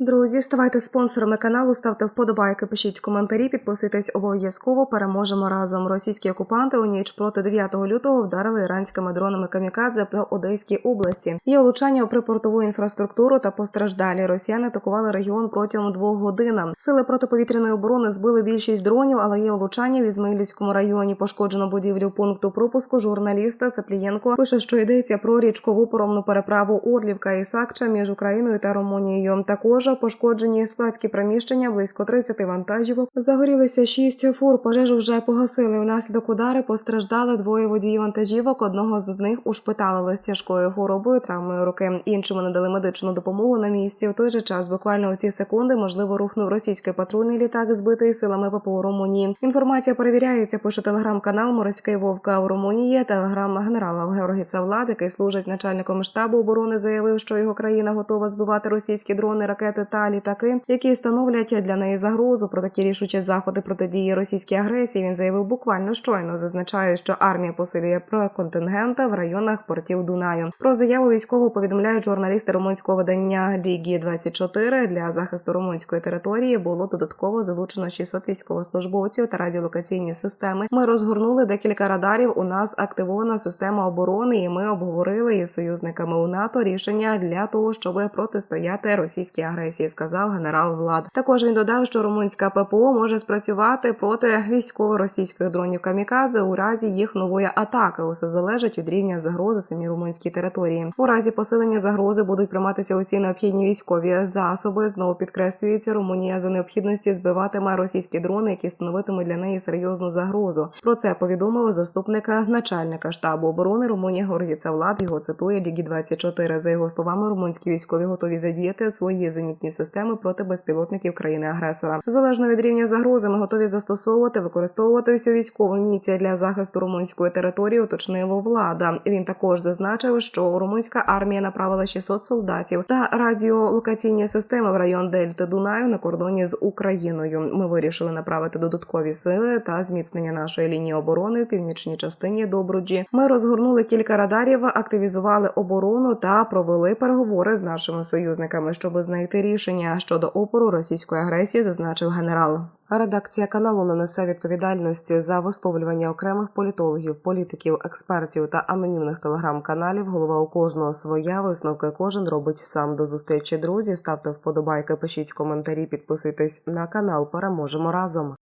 Друзі, ставайте спонсорами каналу, ставте вподобайки, пишіть коментарі, підписуйтесь обов'язково. Переможемо разом. Російські окупанти у ніч проти 9 лютого вдарили іранськими дронами камікадзе по Одеській області. Є влучання у припортову інфраструктуру та постраждалі. Росіяни атакували регіон протягом двох годин. Сили протиповітряної оборони збили більшість дронів, але є влучання в Ізмаїльському районі. Пошкоджено будівлю пункту пропуску. Журналіста Цеплієнко пише, що йдеться про річкову поромну переправу Орлівка і Сакча між Україною та Румунією. Також пошкоджені складські приміщення, близько 30 вантажівок. Загорілися шість фур. Пожежу вже погасили. Внаслідок удари постраждали двоє водіїв вантажівок. Одного з них ушпиталили з тяжкою хворобою, травмою руки. Іншому надали медичну допомогу на місці. В той же час, буквально у ці секунди, можливо, рухнув російський патрульний літак, збитий силами ППО Румунії. Інформація перевіряється. Пише телеграм-канал Морський Вовка в Румунії. Телеграм генерала Георгіца Влад, який служить начальником штабу оборони, заявив, що його країна готова збивати російські дрони, ракети та літаки, які становлять для неї загрозу. Про такі рішучі заходи протидії російській агресії він заявив буквально щойно. Зазначає, що армія посилює про контингента в районах портів Дунаю. Про заяву військового повідомляють журналісти румунського видання Дігі 24 для захисту румунської території. Було додатково залучено 600 військовослужбовців та радіолокаційні системи. Ми розгорнули декілька радарів. У нас активована система оборони, і ми обговорили із союзниками у НАТО рішення для того, щоб протистояти російській агресії. Сказав генерал Влад. Також він додав, що румунська ППО може спрацювати проти військово-російських дронів камікадзе у разі їх нової атаки. Усе залежить від рівня загрози самій румунській території. У разі посилення загрози будуть прийматися усі необхідні військові засоби. Знову підкреслюється, Румунія за необхідності збиватиме російські дрони, які становитимуть для неї серйозну загрозу. Про це повідомив заступник начальника штабу оборони Румунії Горгіца Влад. Його цитує Дігі 24 За його словами, румунські військові готові задіяти свої зенітні системи проти безпілотників країни-агресора. Залежно від рівня загрози, ми готові застосовувати, використовувати всю військову міція для захисту румунської території. Уточнило влада. Він також зазначив, що румунська армія направила 600 солдатів та радіолокаційні системи в район Дельти Дунаю на кордоні з Україною. Ми вирішили направити додаткові сили та зміцнення нашої лінії оборони в північній частині Добруджі. Ми розгорнули кілька радарів, активізували оборону та провели переговори з нашими союзниками, щоб знайти рішення щодо опору російської агресії, зазначив генерал. Редакція каналу не несе відповідальності за висловлювання окремих політологів, політиків, експертів та анонімних телеграм-каналів. Голова у кожного своя висновки кожен робить сам до зустрічі. Друзі, ставте вподобайки, пишіть коментарі, підписуйтесь на канал. Переможемо разом.